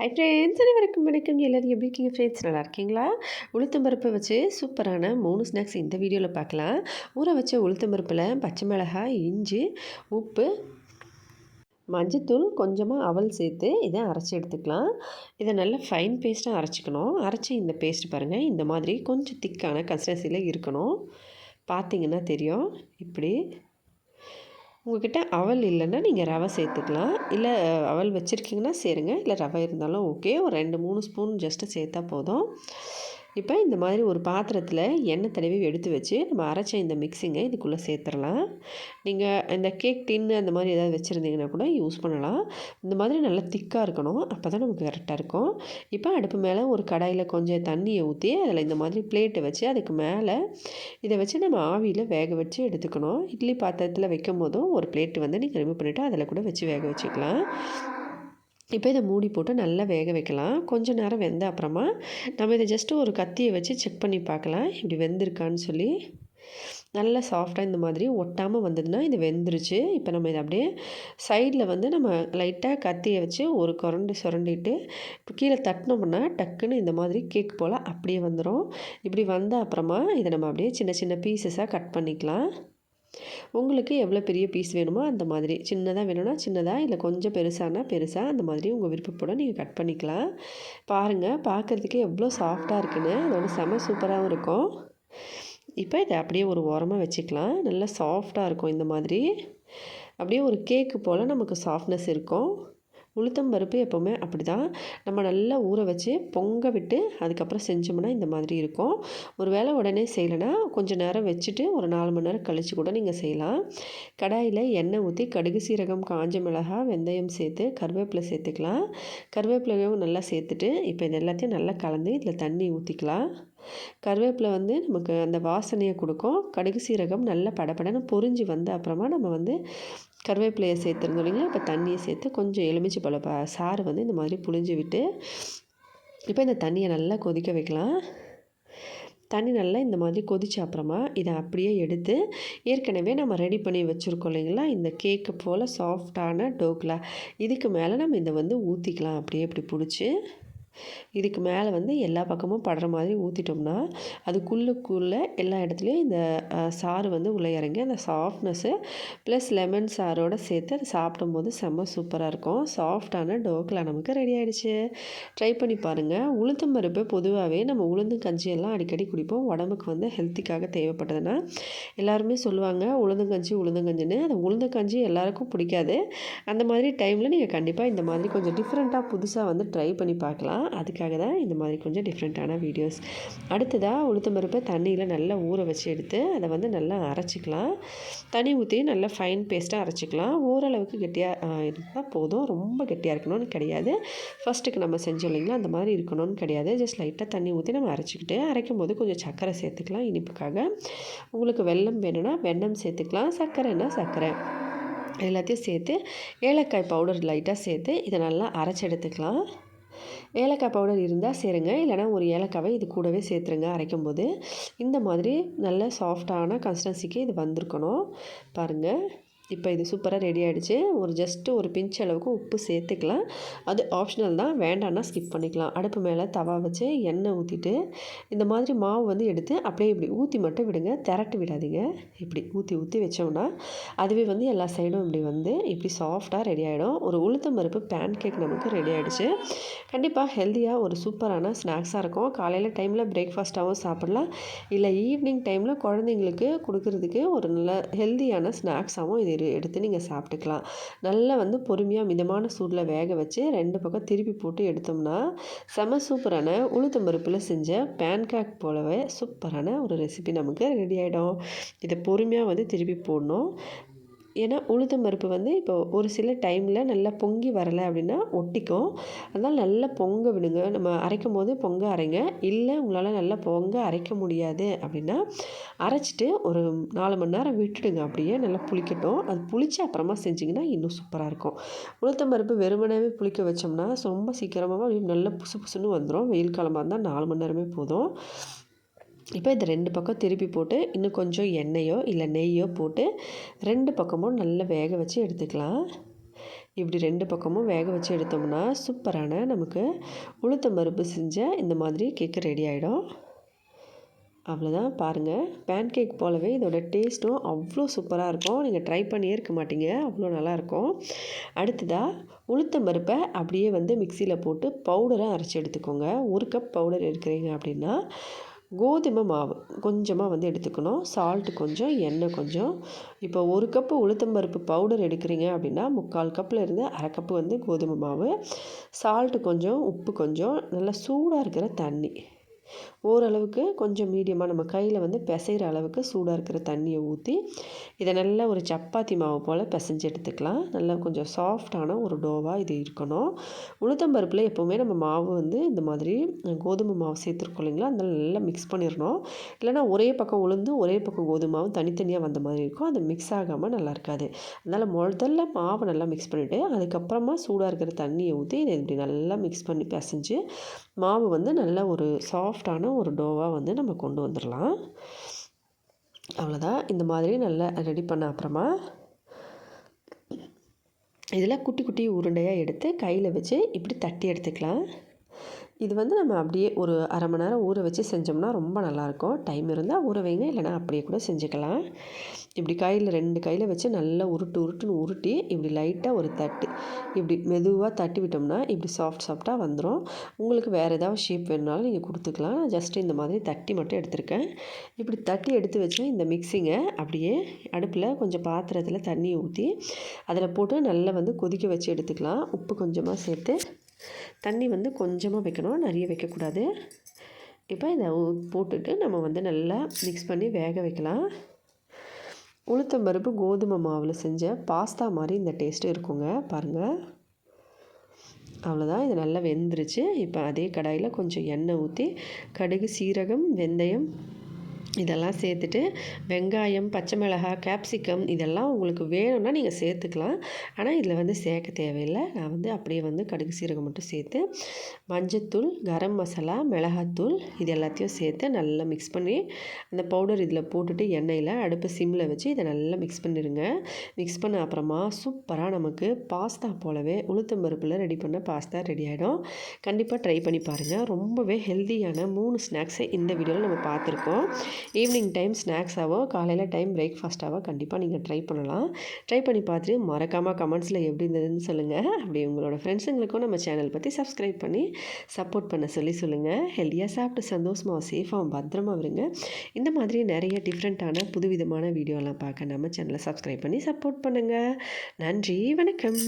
Hi friends அனைவருக்கும் வணக்கம். எல்லோரும் எப்படி இருக்கீங்க ஃப்ரெண்ட்ஸ் நல்லா இருக்கீங்களா? உளுத்தம்பருப்பை வச்சு சூப்பரான மூணு ஸ்நாக்ஸ் இந்த வீடியோவில் பார்க்கலாம். ஊற வச்ச உளுத்தம் பருப்பில் பச்சை மிளகாய் இஞ்சி உப்பு மஞ்சத்தூள் கொஞ்சமாக அவல் சேர்த்து இதை அரைச்சி எடுத்துக்கலாம். இதை நல்லா ஃபைன் பேஸ்ட்டாக அரைச்சிக்கணும். அரைச்சி இந்த பேஸ்ட் பாருங்கள் இந்த மாதிரி கொஞ்சம் திக்கான கன்சிஸ்டன்சியில் இருக்கணும். பார்த்தீங்கன்னா தெரியும். இப்படி உங்கள்கிட்ட அவல் இல்லைன்னா நீங்கள் ரவை சேர்த்துக்கலாம். இல்லை அவல் வச்சுருக்கீங்கன்னா சேருங்க. இல்லை ரவை இருந்தாலும் ஓகே ஒரு ரெண்டு மூணு ஸ்பூன் ஜஸ்ட்டு சேர்த்தா போதும். இப்போ இந்த மாதிரி ஒரு பாத்திரத்தில் எண்ணெய் தடவி எடுத்து வச்சு நம்ம அரைச்ச இந்த மிக்சிங்கை இதுக்குள்ளே சேர்த்துடலாம். நீங்கள் இந்த கேக் டின்னு அந்த மாதிரி ஏதாவது வச்சுருந்தீங்கன்னா கூட யூஸ் பண்ணலாம். இந்த மாதிரி நல்லா திக்காக இருக்கணும். அப்போ தான் நமக்கு கரெக்டாக இருக்கும். இப்போ அடுப்பு மேலே ஒரு கடாயில் கொஞ்சம் தண்ணியை ஊற்றி அதில் இந்த மாதிரி பிளேட்டை வச்சு அதுக்கு மேலே இதை வச்சு நம்ம ஆவியில் வேக வச்சு எடுத்துக்கணும். இட்லி பாத்திரத்தில் வைக்கும் போதும் ஒரு பிளேட்டு வந்து நீங்கள் ரிமூவ் பண்ணிவிட்டு அதில் கூட வச்சு வேக வச்சுக்கலாம். இப்போ இதை மூடி போட்டு நல்லா வேக வைக்கலாம். கொஞ்சம் நேரம் வெந்த அப்புறமா நம்ம இதை ஜஸ்ட்டு ஒரு கத்தியை வச்சு செக் பண்ணி பார்க்கலாம். இப்படி வெந்திருக்கான்னு சொல்லி. நல்லா சாஃப்டாக இந்த மாதிரி ஒட்டாமல் வந்ததுன்னா இது வெந்துருச்சு. இப்போ நம்ம இதை அப்படியே சைடில் வந்து நம்ம லைட்டாக கத்தியை வச்சு ஒரு குரண்டு சுரண்டிட்டு இப்போ கீழே தட்டினோம்னா டக்குன்னு இந்த மாதிரி கேக் போல் அப்படியே வந்துடும் இப்படி வந்த அப்புறமா இதை நம்ம அப்படியே சின்ன சின்ன பீசஸாக கட் பண்ணிக்கலாம். உங்களுக்கு எவ்வளோ பெரிய பீஸ் வேணுமோ அந்த மாதிரி. சின்னதாக வேணும்னா சின்னதாக இல்லை கொஞ்சம் பெருசானா பெருசாக அந்த மாதிரி உங்கள் விருப்பப்பட நீங்கள் கட் பண்ணிக்கலாம். பாருங்கள் பார்க்குறதுக்கு எவ்வளோ சாஃப்டாக இருக்குன்னு. அதோட செம சூப்பராகவும் இருக்கும். இப்போ இதை அப்படியே ஒரு ஓரமாக வச்சுக்கலாம். நல்லா சாஃப்டாக இருக்கும் இந்த மாதிரி. அப்படியே ஒரு கேக்கு போல் நமக்கு சாஃப்ட்னஸ் இருக்கும். உளுத்தம் பருப்பு எப்போவுமே அப்படி தான் நம்ம நல்லா ஊற வச்சு பொங்க விட்டு அதுக்கப்புறம் செஞ்சோம்னா இந்த மாதிரி இருக்கும். ஒரு வேளை உடனே செய்யலைன்னா கொஞ்சம் நேரம் வச்சுட்டு ஒரு நாலு மணி நேரம் கழித்து கூட நீங்கள் செய்யலாம். கடாயில் எண்ணெய் ஊற்றி கடுகு சீரகம் காஞ்ச மிளகாய் வெந்தயம் சேர்த்து கருவேப்பிலை சேர்த்துக்கலாம். கருவேப்பிலையும் நல்லா சேர்த்துட்டு இப்போ இது எல்லாத்தையும் நல்லா கலந்து இதில் தண்ணி ஊற்றிக்கலாம் கருவேப்பிலை வந்து நமக்கு அந்த வாசனையை கொடுக்கும். கடுகு சீரகம் நல்லா படப்படன்னு பொறிஞ்சு வந்த அப்புறமா நம்ம வந்து கருவேப்பிலையை சேர்த்துருந்தோம் இல்லைங்களா? இப்போ தண்ணியை சேர்த்து கொஞ்சம் எலுமிச்சி பழ சாறு வந்து இந்த மாதிரி புழிஞ்சு விட்டு இப்போ இந்த தண்ணியை நல்லா கொதிக்க வைக்கலாம். தண்ணி நல்லா இந்த மாதிரி கொதிச்ச அப்புறமா இதை அப்படியே எடுத்து ஏற்கனவே நம்ம ரெடி பண்ணி வச்சுருக்கோம் இல்லைங்களா? இந்த கேக்கு போல் சாஃப்டான டோக்லா இதுக்கு மேலே நம்ம இதை வந்து ஊற்றிக்கலாம் அப்படியே இப்படி பிடிச்சி. இதுக்கு மேலே வந்து எல்லா பக்கமும் படுற மாதிரி ஊற்றிட்டோம்னா அதுக்குள்ளுக்குள்ளே எல்லா இடத்துலையும் இந்த சாறு வந்து உள்ளே இறங்கி அந்த சாஃப்ட்னஸ்ஸு ப்ளஸ் லெமன் சாரோடு சேர்த்து அதை சாப்பிடும்போது செம்ம சூப்பராக இருக்கும். சாஃப்டான டோக்கில் நமக்கு ரெடி ஆகிடுச்சு ட்ரை பண்ணி பாருங்கள் உளுத்தம் பருப்பு பொதுவாகவே நம்ம உளுந்து கஞ்சியெல்லாம் அடிக்கடி குடிப்போம். உடம்புக்கு வந்து ஹெல்த்திக்காக தேவைப்பட்டதுன்னா எல்லாருமே சொல்லுவாங்க உளுந்தங்கஞ்சி உளுந்தங்கஞ்சின்னு அந்த உளுந்தங்கஞ்சி எல்லாருக்கும் பிடிக்காது. அந்த மாதிரி டைமில் நீங்கள் கண்டிப்பாக இந்த மாதிரி கொஞ்சம் டிஃப்ரெண்ட்டாக புதுசாக வந்து ட்ரை பண்ணி பார்க்கலாம். தான் அதுக்காக தான் இந்த மாதிரி கொஞ்சம் டிஃப்ரெண்ட்டான வீடியோஸ் அடுத்ததாக உளுத்தம் பருப்பை தண்ணியில் நல்லா ஊற வச்சு எடுத்து அதை வந்து நல்லா அரைச்சிக்கலாம். தண்ணி ஊற்றி நல்லா ஃபைன் பேஸ்ட்டாக அரைச்சிக்கலாம். ஓரளவுக்கு கெட்டியாக இருந்தால் போதும். ரொம்ப கெட்டியாக இருக்கணும்னு கிடையாது. ஃபஸ்ட்டுக்கு நம்ம செஞ்சோம் இல்லைங்களா அந்த மாதிரி இருக்கணும்னு கிடையாது. ஜஸ்ட் லைட்டாக தண்ணி ஊற்றி நம்ம அரைச்சிக்கிட்டு அரைக்கும் போது கொஞ்சம் சர்க்கரை சேர்த்துக்கலாம் இனிப்புக்காக. உங்களுக்கு வெல்லம் வேணும்னா வெண்ணம் சேர்த்துக்கலாம். சர்க்கரைன்னா சர்க்கரை. எல்லாத்தையும் சேர்த்து ஏலக்காய் பவுடர் லைட்டாக சேர்த்து இதை நல்லா அரைச்சி எடுத்துக்கலாம். ஏலக்காய் பவுடர் இருந்தால் சேருங்க. இல்லைனா ஒரு ஏலக்காவை இது கூடவே சேர்த்துருங்க. அரைக்கும் போது இந்த மாதிரி நல்ல சாஃப்டான கன்சிஸ்டன்சிக்கு இது வந்திருக்கணும். பாருங்கள் இப்போ இது சூப்பராக ரெடி ஆகிடுச்சு ஒரு ஜஸ்ட்டு ஒரு பிஞ்ச் அளவுக்கு உப்பு சேர்த்துக்கலாம். அது ஆப்ஷனல் தான். வேண்டான்னா ஸ்கிப் பண்ணிக்கலாம். அடுப்பு மேலே தவா வச்சு எண்ணெய் ஊற்றிட்டு இந்த மாதிரி மாவு வந்து எடுத்து அப்படியே இப்படி ஊற்றி மட்டும் விடுங்க. திரட்டு விடாதீங்க. இப்படி ஊற்றி ஊற்றி வச்சோம்னா அதுவே வந்து எல்லா சைடும் இப்படி வந்து இப்படி சாஃப்டாக ரெடி ஆகிடும் ஒரு உளுத்தம் பருப்பு பேன் கேக் நமக்கு ரெடி ஆகிடுச்சு கண்டிப்பாக ஹெல்த்தியாக ஒரு சூப்பரான ஸ்நாக்ஸாக இருக்கும். காலையில் டைமில் பிரேக்ஃபாஸ்ட்டாகவும் சாப்பிட்லாம். இல்லை ஈவினிங் டைமில் குழந்தைங்களுக்கு கொடுக்குறதுக்கு ஒரு நல்ல ஹெல்த்தியான ஸ்நாக்ஸாகவும் இது எடுத்து நீங்கள் சாப்பிட்டுக்கலாம். நல்லா வந்து பொறுமையாக மிதமான சூடில் வேக வச்சு ரெண்டு பக்கம் திருப்பி போட்டு எடுத்தோம்னா செம சூப்பரான உளுத்தம்பருப்பில் செஞ்ச பேன்கேக் போலவே சூப்பரான ஒரு ரெசிபி நமக்கு ரெடி ஆகிடும் இதை பொறுமையாக வந்து திருப்பி போடணும். ஏன்னா உளுத்தம் பருப்பு வந்து இப்போ ஒரு சில டைமில் நல்லா பொங்கி வரலை அப்படின்னா ஒட்டிக்கும். அதனால் நல்லா பொங்க விடுங்க. நம்ம அரைக்கும் போது பொங்க அரைங்க. இல்லை உங்களால் நல்லா பொங்க அரைக்க முடியாது அப்படின்னா அரைச்சிட்டு ஒரு நாலு மணி நேரம் விட்டுடுங்க. அப்படியே நல்லா புளிக்கட்டும். அது புளிச்சு அப்புறமா செஞ்சிங்கன்னா இன்னும் சூப்பராக இருக்கும். உளுத்தம் பருப்பு வெறுமனாவே புளிக்க வச்சோம்னா ரொம்ப சீக்கிரமாக நல்லா புசு புசுன்னு வந்துடும் வெயில் காலமாக இருந்தால் நாலு மணி நேரமே போதும். இப்போ இந்த ரெண்டு பக்கம் திருப்பி போட்டு இன்னும் கொஞ்சம் எண்ணெயோ இல்லை நெய்யோ போட்டு ரெண்டு பக்கமும் நல்லா வேக வச்சு எடுத்துக்கலாம். இப்படி ரெண்டு பக்கமும் வேக வச்சு எடுத்தோம்னா சூப்பரான நமக்கு உளுத்தம் மருப்பு செஞ்ச இந்த மாதிரி கேக்கு ரெடி ஆகிடும் அவ்வளோதான். பாருங்கள் பேன் கேக் போலவே இதோட டேஸ்ட்டும் அவ்வளோ சூப்பராக இருக்கும். நீங்கள் ட்ரை பண்ணியே இருக்க மாட்டீங்க. அவ்வளோ நல்லாயிருக்கும். அடுத்ததாக உளுத்தம் பருப்பை அப்படியே வந்து மிக்சியில் போட்டு பவுடராக அரைச்சி எடுத்துக்கோங்க. ஒரு கப் பவுடர் எடுக்கிறீங்க அப்படின்னா கோதுமை மாவு கொஞ்சமாக வந்து எடுத்துக்கணும். சால்ட்டு கொஞ்சம் எண்ணெய் கொஞ்சம். இப்போ ஒரு கப்பு உளுத்தம்பருப்பு பவுடர் எடுக்கிறீங்க அப்படின்னா முக்கால் கப்பில் இருந்து அரை கப்பு வந்து கோதுமை மாவு. சால்ட்டு கொஞ்சம் உப்பு கொஞ்சம் நல்லா சூடாக இருக்கிற தண்ணி. ஓரளவுக்கு கொஞ்சம் மீடியமாக நம்ம கையில் வந்து பிசைகிற அளவுக்கு சூடாக இருக்கிற தண்ணியை ஊற்றி இதை நல்லா ஒரு சப்பாத்தி மாவு போல் பிசைஞ்சு எடுத்துக்கலாம். நல்லா கொஞ்சம் சாஃப்டான ஒரு டோவாக இது இருக்கணும். உளுத்தம்பருப்பில் எப்போவுமே நம்ம மாவு வந்து இந்த மாதிரி கோதுமை மாவு சேர்த்துருக்கோம் இல்லைங்களா? அதனால் நல்லா மிக்ஸ் பண்ணிடணும். இல்லைனா ஒரே பக்கம் உளுந்து ஒரே பக்கம் கோதுமை மாவு தனித்தனியாக வந்த மாதிரி இருக்கும். அது மிக்ஸ் ஆகாமல் நல்லா இருக்காது. அதனால் முதல்ல மாவை நல்லா மிக்ஸ் பண்ணிவிட்டு அதுக்கப்புறமா சூடாக இருக்கிற தண்ணியை ஊற்றி இதை இப்படி நல்லா மிக்ஸ் பண்ணி பிசைஞ்சு மாவு வந்து நல்லா ஒரு சாஃப்ட் சாஃப்டான ஒரு டோவாக வந்து நம்ம கொண்டு வந்துடலாம். அவ்வளோதான். இந்த மாதிரி நல்லா ரெடி பண்ண அப்புறமா இதில் குட்டி குட்டி உருண்டையாக எடுத்து கையில் வச்சு இப்படி தட்டி எடுத்துக்கலாம். இது வந்து நம்ம அப்படியே ஒரு அரை மணி நேரம் ஊற வச்சு செஞ்சோம்னா ரொம்ப நல்லாயிருக்கும். டைம் இருந்தால் ஊற வைங்க இல்லைனா அப்படியே கூட செஞ்சுக்கலாம். இப்படி கையில் ரெண்டு கையில் வச்சு நல்லா உருட்டு உருட்டுன்னு உருட்டி இப்படி லைட்டாக ஒரு தட்டு இப்படி மெதுவாக தட்டி விட்டோம்னா இப்படி சாஃப்ட் சாஃப்டாக வந்துடும் உங்களுக்கு வேறு ஏதாவது ஷேப் வேணுனாலும் நீங்கள் கொடுத்துக்கலாம். நான் ஜஸ்ட்டு இந்த மாதிரி தட்டி மட்டும் எடுத்திருக்கேன். இப்படி தட்டி எடுத்து வச்சா இந்த மிக்சிங்கை அப்படியே அடுப்பில் கொஞ்சம் பாத்திரத்தில் தண்ணி ஊற்றி அதில் போட்டு நல்லா வந்து கொதிக்க வச்சு எடுத்துக்கலாம். உப்பு கொஞ்சமாக சேர்த்து தண்ணி வந்து கொஞ்சமாக வைக்கணும். நிறைய வைக்கக்கூடாது. இப்போ இதை போட்டுட்டு நம்ம வந்து நல்லா மிக்ஸ் பண்ணி வேக வைக்கலாம். உளுத்தம் பருப்பு கோதுமை மாவில் செஞ்ச பாஸ்தா மாதிரி இந்த டேஸ்ட்டு இருக்குங்க. பாருங்கள் அவ்வளோதான் இது நல்லா வெந்துருச்சு. இப்போ அதே கடாயில் கொஞ்சம் எண்ணெய் ஊற்றி கடுகு சீரகம் வெந்தயம் இதெல்லாம் சேர்த்துட்டு வெங்காயம் பச்சை மிளகாய் கேப்சிகம் இதெல்லாம் உங்களுக்கு வேணும்னா நீங்கள் சேர்த்துக்கலாம். ஆனால் இதில் வந்து சேர்க்க தேவையில்லை. நான் வந்து அப்படியே வந்து கடுகு சீரகம் மட்டும் சேர்த்து மஞ்சத்தூள் கரம் மசாலா மிளகாத்தூள் இது எல்லாத்தையும் சேர்த்து நல்லா மிக்ஸ் பண்ணி அந்த பவுடர் இதில் போட்டுட்டு எண்ணெயில் அடுப்பு சிம்மில் வச்சு இதை நல்லா மிக்ஸ் பண்ணிடுங்க. மிக்ஸ் பண்ண அப்புறமா சூப்பராக நமக்கு பாஸ்தா போலவே உளுத்தம் பருப்பில் ரெடி பண்ண பாஸ்தா ரெடி ஆகிடும் கண்டிப்பாக ட்ரை பண்ணி பாருங்கள் ரொம்பவே ஹெல்த்தியான மூணு ஸ்நாக்ஸை இந்த வீடியோவில் நம்ம பார்த்துருக்கோம். ஈவினிங் டைம் ஸ்நாக்ஸாவோ காலையில் டைம் பிரேக்ஃபாஸ்ட்டாவோ கண்டிப்பாக நீங்கள் ட்ரை பண்ணலாம். ட்ரை பண்ணி பார்த்துட்டு மறக்காமல் கமெண்ட்ஸில் எப்படி இருந்ததுன்னு சொல்லுங்கள் அப்படி உங்களோட ஃப்ரெண்ட்ஸுங்களுக்கும் நம்ம சேனல் பற்றி சப்ஸ்கிரைப் பண்ணி சப்போர்ட் பண்ண சொல்லி சொல்லுங்கள் ஹெல்த்தியாக சாப்பிட்டு சந்தோஷமாக சேஃபாக பத்திரமா வருங்க இந்த மாதிரி நிறைய டிஃப்ரெண்ட்டான புதுவிதமான வீடியோலாம் பார்க்க நம்ம சேனலை சப்ஸ்கிரைப் பண்ணி சப்போர்ட் பண்ணுங்கள் நன்றி வணக்கம்.